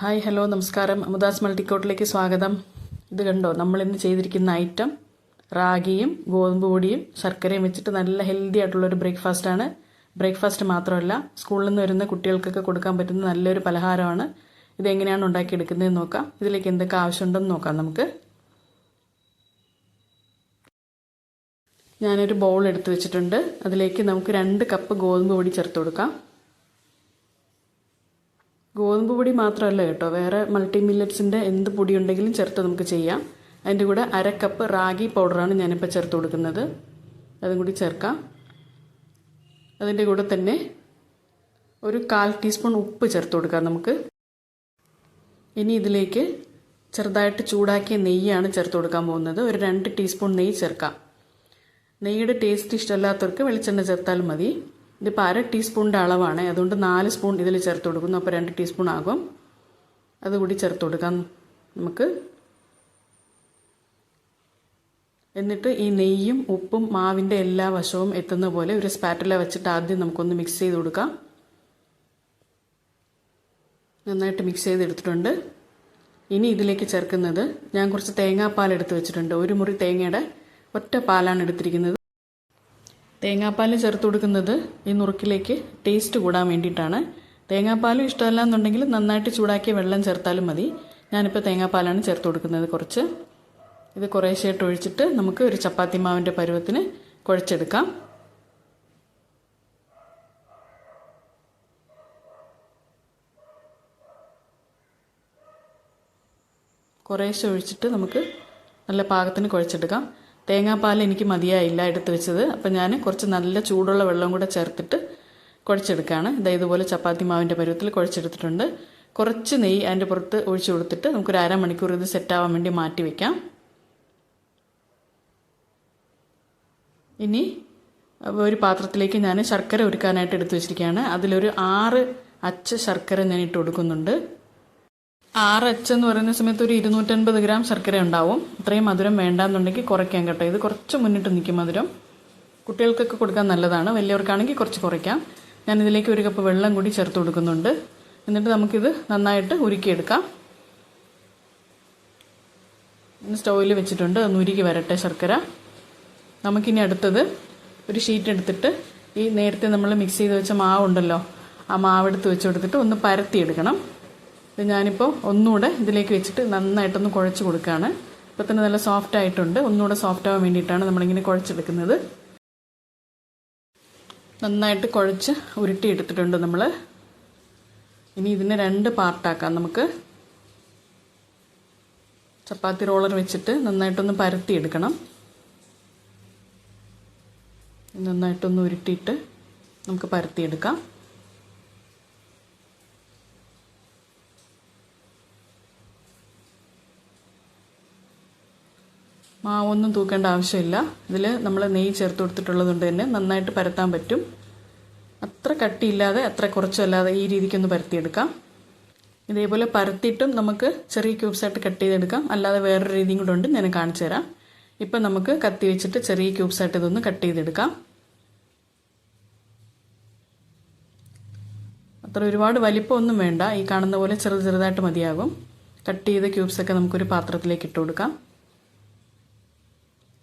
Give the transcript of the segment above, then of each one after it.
Hi hello നമസ്കാരം. അമുദാസ് മൾട്ടിക്കോട്ടിലേക്ക് സ്വാഗതം. ഇത് കണ്ടോ നമ്മൾ ഇന്ന് ചെയ്തിരിക്കുന്ന ഐറ്റം റാഗിയും ഗോതമ്പ് പൊടിയും ശർക്കരയും വെച്ചിട്ട് നല്ല ഹെൽത്തി ആയിട്ടുള്ളൊരു ബ്രേക്ക്ഫാസ്റ്റാണ് ബ്രേക്ക്ഫാസ്റ്റ് മാത്രമല്ല സ്കൂളിൽ നിന്ന് വരുന്ന കുട്ടികൾക്കൊക്കെ കൊടുക്കാൻ പറ്റുന്ന നല്ലൊരു പലഹാരമാണ്. ഇതെങ്ങനെയാണ് ഉണ്ടാക്കിയെടുക്കുന്നതെന്ന് നോക്കാം. ഇതിലേക്ക് എന്തൊക്കെ ആവശ്യമുണ്ടെന്ന് നോക്കാം നമുക്ക്. ഞാനൊരു ബൗൾ എടുത്ത് വെച്ചിട്ടുണ്ട്. അതിലേക്ക് നമുക്ക് രണ്ട് കപ്പ് ഗോതമ്പ് പൊടി ചേർത്ത് കൊടുക്കാം. ഗോതമ്പ് പൊടി മാത്രമല്ല കേട്ടോ. വേറെ മൾട്ടി മില്ലറ്റ്സിന്റെ എന്ത് പൊടി ഉണ്ടെങ്കിലും ചേർത്ത് നമുക്ക് ചെയ്യാം. അതിന്റെ കൂടെ അര കപ്പ് റാഗി പൗഡറാണ് ഞാനിപ്പോൾ ചേർത്ത് കൊടുക്കുന്നത്. അതും കൂടി ചേർക്കാം. അതിന്റെ കൂടെ തന്നെ ഒരു കാൽ ടീസ്പൂൺ ഉപ്പ് ചേർത്ത് കൊടുക്കാം നമുക്ക്. ഇനി ഇതിലേക്ക് ചെറുതായിട്ട് ചൂടാക്കിയ നെയ്യാണ് ചേർത്ത് കൊടുക്കാൻ പോകുന്നത്. ഒരു രണ്ട് ടീസ്പൂൺ നെയ്യ് ചേർക്കാം. നെയ്യുടെ ടേസ്റ്റ് ഇഷ്ടമല്ലാത്തവർക്ക് വെളിച്ചെണ്ണ ചേർത്താൽ മതി. ഇതിപ്പോൾ അര ടീസ്പൂണിന്റെ അളവാണ്. അതുകൊണ്ട് നാല് സ്പൂൺ ഇതിൽ ചേർത്ത് കൊടുക്കുന്നു. അപ്പോൾ രണ്ട് ടീസ്പൂൺ ആകും. അതുകൂടി ചേർത്ത് കൊടുക്കാം നമുക്ക്. എന്നിട്ട് ഈ നെയ്യും ഉപ്പും മാവിന്റെ എല്ലാ വശവും എത്തുന്ന പോലെ ഒരു സ്പാറ്റല വെച്ചിട്ട് ആദ്യം നമുക്കൊന്ന് മിക്സ് ചെയ്ത് കൊടുക്കാം. നന്നായിട്ട് മിക്സ് ചെയ്തെടുത്തിട്ടുണ്ട് ഇനി ഇതിലേക്ക് ചേർക്കുന്നത് ഞാൻ കുറച്ച് തേങ്ങാപ്പാൽ എടുത്ത് വെച്ചിട്ടുണ്ട്. ഒരു മുറി തേങ്ങയുടെ ഒറ്റ പാലാണ് എടുത്തിരിക്കുന്നത്. തേങ്ങാപ്പാൽ ചേർത്ത് കൊടുക്കുന്നത് ഈ നുറുക്കിലേക്ക് ടേസ്റ്റ് കൂടാൻ വേണ്ടിയിട്ടാണ്. തേങ്ങാപ്പാലും ഇഷ്ടമല്ല എന്നുണ്ടെങ്കിൽ നന്നായിട്ട് ചൂടാക്കിയ വെള്ളം ചേർത്താലും മതി. ഞാനിപ്പോൾ തേങ്ങാപ്പാലാണ് ചേർത്ത് കൊടുക്കുന്നത് കുറച്ച്. ഇത് കുറേശ്ശായിട്ട് ഒഴിച്ചിട്ട് നമുക്ക് ഒരു ചപ്പാത്തി മാവിന്റെ പരുവത്തിന് കുഴച്ചെടുക്കാം. കുറേശ്ശെ ഒഴിച്ചിട്ട് നമുക്ക് നല്ല പാകത്തിന് കുഴച്ചെടുക്കാം. തേങ്ങാപ്പാൽ എനിക്ക് മതിയായില്ല എടുത്ത് വെച്ചത്. അപ്പം ഞാൻ കുറച്ച് നല്ല ചൂടുള്ള വെള്ളം കൂടെ ചേർത്തിട്ട് കുഴച്ചെടുക്കുകയാണ്. ഇതാ ഇതുപോലെ ചപ്പാത്തി മാവിന്റെ പരുവത്തിൽ കുഴച്ചെടുത്തിട്ടുണ്ട്. കുറച്ച് നെയ്യ് അതിന്റെ പുറത്ത് ഒഴിച്ചു കൊടുത്തിട്ട് നമുക്കൊരു അരമണിക്കൂർ ഇത് സെറ്റാവാൻ വേണ്ടി മാറ്റി വയ്ക്കാം ഇനി ഒരു പാത്രത്തിലേക്ക് ഞാൻ ശർക്കര ഒരുക്കാനായിട്ട് എടുത്തു വെച്ചിരിക്കുകയാണ്. അതിലൊരു ആറ് അച്ച ശർക്കര ഞാൻ ഇട്ട് കൊടുക്കുന്നുണ്ട്. ആറ് എച്ച് എന്ന് പറയുന്ന സമയത്ത് ഒരു ഇരുന്നൂറ്റൻപത് ഗ്രാം ശർക്കര ഉണ്ടാവും. ഇത്രയും മധുരം വേണ്ടാന്നുണ്ടെങ്കിൽ കുറയ്ക്കാം കേട്ടോ. ഇത് കുറച്ച് മുന്നിട്ട് നിൽക്കും മധുരം. കുട്ടികൾക്കൊക്കെ കൊടുക്കാൻ നല്ലതാണ്. വലിയവർക്കാണെങ്കിൽ കുറച്ച് കുറയ്ക്കാം. ഞാൻ ഇതിലേക്ക് ഒരു കപ്പ് വെള്ളം കൂടി ചേർത്ത് കൊടുക്കുന്നുണ്ട്. എന്നിട്ട് നമുക്കിത് നന്നായിട്ട് ഉരുക്കിയെടുക്കാം. സ്റ്റൗവിൽ വെച്ചിട്ടുണ്ട്. ഒന്ന് ഉരുക്കി വരട്ടെ ശർക്കര. നമുക്കിനി അടുത്തത് ഒരു ഷീറ്റ് എടുത്തിട്ട് ഈ നേരത്തെ നമ്മൾ മിക്സ് ചെയ്ത് വെച്ച മാവുണ്ടല്ലോ ആ മാവെടുത്ത് വെച്ച് കൊടുത്തിട്ട് ഒന്ന് പരത്തിയെടുക്കണം. ഇത് ഞാനിപ്പോൾ ഒന്നുകൂടെ ഇതിലേക്ക് വെച്ചിട്ട് നന്നായിട്ടൊന്ന് കുഴച്ച് കൊടുക്കുകയാണ്. ഇപ്പോൾ തന്നെ നല്ല സോഫ്റ്റ് ആയിട്ടുണ്ട്. ഒന്നുകൂടെ സോഫ്റ്റ് ആവാൻ വേണ്ടിയിട്ടാണ് നമ്മളിങ്ങനെ കുഴച്ചെടുക്കുന്നത്. നന്നായിട്ട് കുഴച്ച് ഉരുട്ടി എടുത്തിട്ടുണ്ട് നമ്മൾ ഇനി ഇതിനെ രണ്ട് പാർട്ടാക്കാം നമുക്ക്. ചപ്പാത്തി റോളർ വെച്ചിട്ട് നന്നായിട്ടൊന്ന് പരത്തി എടുക്കണം നന്നായിട്ടൊന്ന് ഉരുട്ടിയിട്ട് നമുക്ക് പരത്തിയെടുക്കാം. മാവൊന്നും തൂക്കേണ്ട ആവശ്യമില്ല. ഇതിൽ നമ്മൾ നെയ്യ് ചേർത്ത് കൊടുത്തിട്ടുള്ളത് കൊണ്ട് തന്നെ നന്നായിട്ട് പരത്താൻ പറ്റും. അത്ര കട്ടിയില്ലാതെ അത്ര കുറച്ചല്ലാതെ ഈ രീതിക്കൊന്ന് പരത്തിയെടുക്കാം. ഇതേപോലെ പരത്തിയിട്ടും നമുക്ക് ചെറിയ ക്യൂബ്സായിട്ട് കട്ട് ചെയ്തെടുക്കാം. അല്ലാതെ വേറൊരു രീതിയും കൂടെ ഉണ്ട്. ഞാൻ കാണിച്ചു തരാം. ഇപ്പം നമുക്ക് കത്തി വെച്ചിട്ട് ചെറിയ ക്യൂബ്സായിട്ട് ഇതൊന്ന് കട്ട് ചെയ്തെടുക്കാം. അത്ര ഒരുപാട് വലിപ്പമൊന്നും വേണ്ട. ഈ കാണുന്ന പോലെ ചെറു ചെറുതായിട്ട് മതിയാകും. കട്ട് ചെയ്ത ക്യൂബ്സൊക്കെ നമുക്കൊരു പാത്രത്തിലേക്ക് ഇട്ട് കൊടുക്കാം.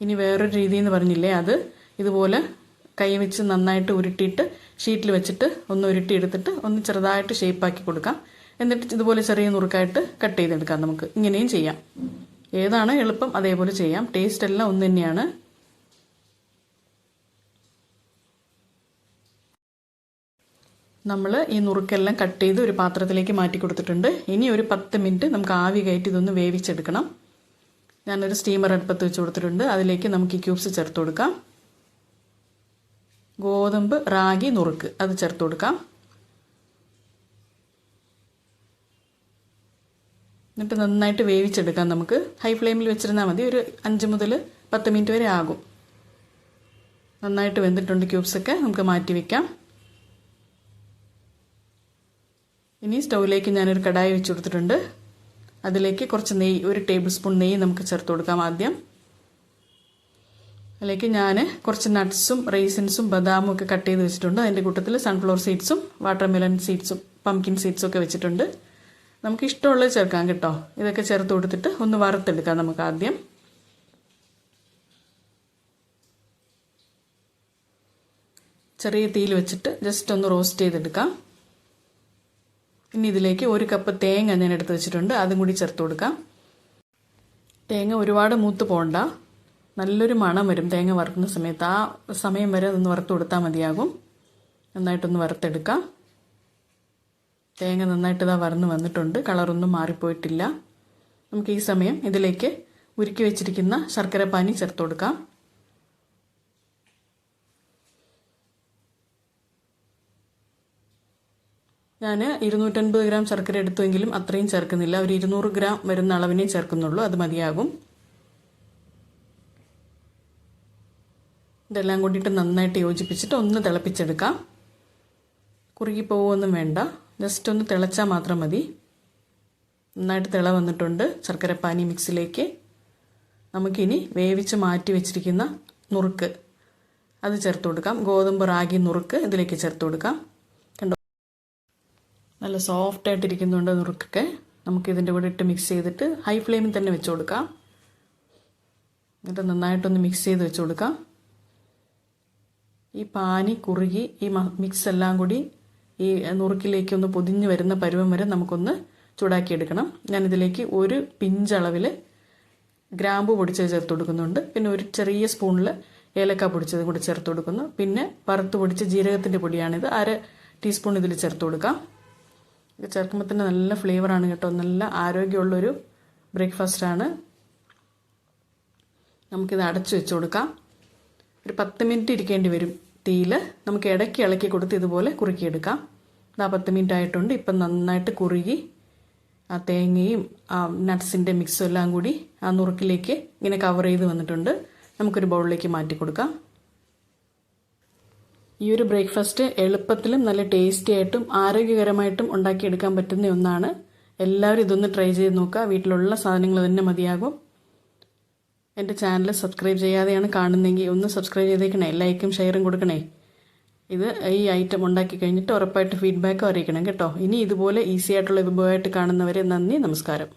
ഇനി വേറൊരു രീതി എന്ന് പറഞ്ഞില്ലേ അത്? ഇതുപോലെ കൈ വെച്ച് നന്നായിട്ട് ഉരുട്ടിയിട്ട് ഷീറ്റിൽ വെച്ചിട്ട് ഒന്ന് ഉരുട്ടി എടുത്തിട്ട് ഒന്ന് ചെറുതായിട്ട് ഷേപ്പാക്കി കൊടുക്കാം. എന്നിട്ട് ഇതുപോലെ ചെറിയ നുറുക്കായിട്ട് കട്ട് ചെയ്തെടുക്കാം നമുക്ക്. ഇങ്ങനെയും ചെയ്യാം. ഏതാണ് എളുപ്പം? അതേപോലെ ചെയ്യാം. ടേസ്റ്റ് എല്ലാം ഒന്ന് തന്നെയാണ്. നമ്മൾ ഈ നുറുക്കെല്ലാം കട്ട് ചെയ്ത് ഒരു പാത്രത്തിലേക്ക് മാറ്റി കൊടുത്തിട്ടുണ്ട്. ഇനി ഒരു പത്ത് മിനിറ്റ് നമുക്ക് ആവി കയറ്റി ഇതൊന്ന് വേവിച്ചെടുക്കണം. ഞാനൊരു സ്റ്റീമർ അടുപ്പത്ത് വെച്ച് കൊടുത്തിട്ടുണ്ട്. അതിലേക്ക് നമുക്ക് ഈ ക്യൂബ്സ് ചേർത്ത് കൊടുക്കാം. ഗോതമ്പ് റാഗി നുറുക്ക്. അത് ചേർത്ത് കൊടുക്കാം. എന്നിട്ട് നന്നായിട്ട് വേവിച്ചെടുക്കാം നമുക്ക്. ഹൈ ഫ്ലെയിമിൽ വെച്ചിരുന്നാൽ മതി. ഒരു അഞ്ച് മുതൽ പത്ത് മിനിറ്റ് വരെ ആകും. നന്നായിട്ട് വെന്തിട്ടുണ്ട് ക്യൂബ്സൊക്കെ നമുക്ക് മാറ്റി വയ്ക്കാം ഇനി സ്റ്റൗവിലേക്ക് ഞാനൊരു കടായി വെച്ച് കൊടുത്തിട്ടുണ്ട്. അതിലേക്ക് കുറച്ച് നെയ്യ് ഒരു ടേബിൾ സ്പൂൺ നെയ്യ് നമുക്ക് ചേർത്ത് കൊടുക്കാം ആദ്യം. അതിലേക്ക് ഞാൻ കുറച്ച് നട്ട്സും റേസിൻസും ബദാമും ഒക്കെ കട്ട് ചെയ്ത് വെച്ചിട്ടുണ്ട്. അതിന്റെ കൂട്ടത്തിൽ സൺഫ്ലവർ സീഡ്സും വാട്ടർമെലൺ സീഡ്സും പംകിൻ സീഡ്സും ഒക്കെ വെച്ചിട്ടുണ്ട്. നമുക്ക് ഇഷ്ടമുള്ളത് ചേർക്കാം കേട്ടോ. ഇതൊക്കെ ചേർത്ത് കൊടുത്തിട്ട് ഒന്ന് വറുത്തെടുക്കാം നമുക്ക് ആദ്യം. ചെറിയ തീയിൽ വെച്ചിട്ട് ജസ്റ്റ് ഒന്ന് റോസ്റ്റ് ചെയ്തെടുക്കാം. ഇനി ഇതിലേക്ക് ഒരു കപ്പ് തേങ്ങ ഞാൻ എടുത്ത് വെച്ചിട്ടുണ്ട്. അതും കൂടി ചേർത്ത് കൊടുക്കാം. തേങ്ങ ഒരുപാട് മൂത്ത് പോകണ്ട നല്ലൊരു മണം വരും തേങ്ങ വറുക്കുന്ന സമയത്ത്. ആ സമയം വരെ അതൊന്ന് വറുത്ത് കൊടുത്താൽ മതിയാകും. നന്നായിട്ടൊന്ന് വറുത്തെടുക്കാം. തേങ്ങ നന്നായിട്ട് ഇതാ വറന്ന് വന്നിട്ടുണ്ട്. കളറൊന്നും മാറിപ്പോയിട്ടില്ല. നമുക്ക് ഈ സമയം ഇതിലേക്ക് ഉരുക്കി വെച്ചിരിക്കുന്ന ശർക്കര പാനി ചേർത്ത് കൊടുക്കാം. ഞാൻ ഇരുന്നൂറ്റൻപത് ഗ്രാം ശർക്കര എടുത്തുവെങ്കിലും അത്രയും ചേർക്കുന്നില്ല. ഒരു ഇരുന്നൂറ് ഗ്രാം വരുന്ന അളവിനെ ചേർക്കുന്നുള്ളൂ. അത് മതിയാകും. ഇതെല്ലാം കൂടിയിട്ട് നന്നായിട്ട് യോജിപ്പിച്ചിട്ട് ഒന്ന് തിളപ്പിച്ചെടുക്കാം. കുറുകി പോവുമൊന്നും വേണ്ട. ജസ്റ്റ് ഒന്ന് തിളച്ചാൽ മാത്രം മതി. നന്നായിട്ട് തിള വന്നിട്ടുണ്ട് ശർക്കരപ്പാനി മിക്സിലേക്ക്. നമുക്കിനി വേവിച്ച് മാറ്റി വെച്ചിരിക്കുന്ന നുറുക്ക് അത് ചേർത്ത് കൊടുക്കാം. ഗോതമ്പ് റാഗി നുറുക്ക് ഇതിലേക്ക് ചേർത്ത് കൊടുക്കാം. നല്ല സോഫ്റ്റ് ആയിട്ടിരിക്കുന്നുണ്ട് നുറുക്കൊക്കെ നമുക്ക് ഇതിന്റെ കൂടെ ഇട്ട് മിക്സ് ചെയ്തിട്ട് ഹൈ ഫ്ലെയിമിൽ തന്നെ വെച്ച് കൊടുക്കാം. എന്നിട്ട് നന്നായിട്ടൊന്ന് മിക്സ് ചെയ്ത് വെച്ച് കൊടുക്കാം. ഈ പാനി കുറുകി ഈ മിക്സ് എല്ലാം കൂടി ഈ നുറുക്കിലേക്ക് ഒന്ന് പൊതിഞ്ഞ് വരുന്ന പരുവം വരെ നമുക്കൊന്ന് ചൂടാക്കിയെടുക്കണം. ഞാനിതിലേക്ക് ഒരു പിഞ്ചളവിൽ ഗ്രാമ്പു പൊടിച്ചത് ചേർത്ത് കൊടുക്കുന്നുണ്ട്. പിന്നെ ഒരു ചെറിയ സ്പൂണിൽ ഏലക്ക പൊടിച്ചത് കൂടി ചേർത്ത് കൊടുക്കുന്നു. പിന്നെ വറുത്ത് പൊടിച്ച ജീരകത്തിന്റെ പൊടിയാണിത്. അര ടീസ്പൂൺ ഇതിൽ ചേർത്ത് കൊടുക്കാം. ഇത് ചേർക്കുമ്പോൾ തന്നെ നല്ല ഫ്ലേവറാണ് കേട്ടോ. നല്ല ആരോഗ്യമുള്ളൊരു ബ്രേക്ക്ഫാസ്റ്റാണ് നമുക്കിത് അടച്ചു വെച്ച് കൊടുക്കാം. ഒരു പത്ത് മിനിറ്റ് ഇരിക്കേണ്ടി വരും തീയിൽ നമുക്ക് ഇടയ്ക്ക് ഇളക്കി കൊടുത്ത് ഇതുപോലെ കുറുക്കിയെടുക്കാം. ഇതാ പത്ത് മിനിറ്റ് ആയിട്ടുണ്ട്. ഇപ്പം നന്നായിട്ട് കുറുകി ആ തേങ്ങയും ആ നട്ട്സിന്റെ മിക്സും എല്ലാം കൂടി ആ നുറുക്കിലേക്ക് ഇങ്ങനെ കവർ ചെയ്ത് വന്നിട്ടുണ്ട്. നമുക്കൊരു ബൗളിലേക്ക് മാറ്റി കൊടുക്കാം. ഈ ഒരു ബ്രേക്ക്ഫാസ്റ്റ് എളുപ്പത്തിലും നല്ല ടേസ്റ്റി ആയിട്ടും ആരോഗ്യകരമായിട്ടും ഉണ്ടാക്കിയെടുക്കാൻ പറ്റുന്ന ഒന്നാണ്. എല്ലാവരും ഇതൊന്ന് ട്രൈ ചെയ്ത് നോക്കുക. വീട്ടിലുള്ള സാധനങ്ങൾ തന്നെ മതിയാകും. എന്റെ ചാനൽ സബ്സ്ക്രൈബ് ചെയ്യാതെയാണ് കാണുന്നതെങ്കിൽ ഒന്ന് സബ്സ്ക്രൈബ് ചെയ്തേക്കണേ. ലൈക്കും ഷെയറും കൊടുക്കണേ. ഇത് ഈ ഐറ്റം ഉണ്ടാക്കി കഴിഞ്ഞിട്ട് ഉറപ്പായിട്ട് ഫീഡ്ബാക്കും അറിയിക്കണം കേട്ടോ. ഇനി ഇതുപോലെ ഈസി ആയിട്ടുള്ള വിഭവമായിട്ട് കാണുന്നവരെ നന്ദി നമസ്കാരം.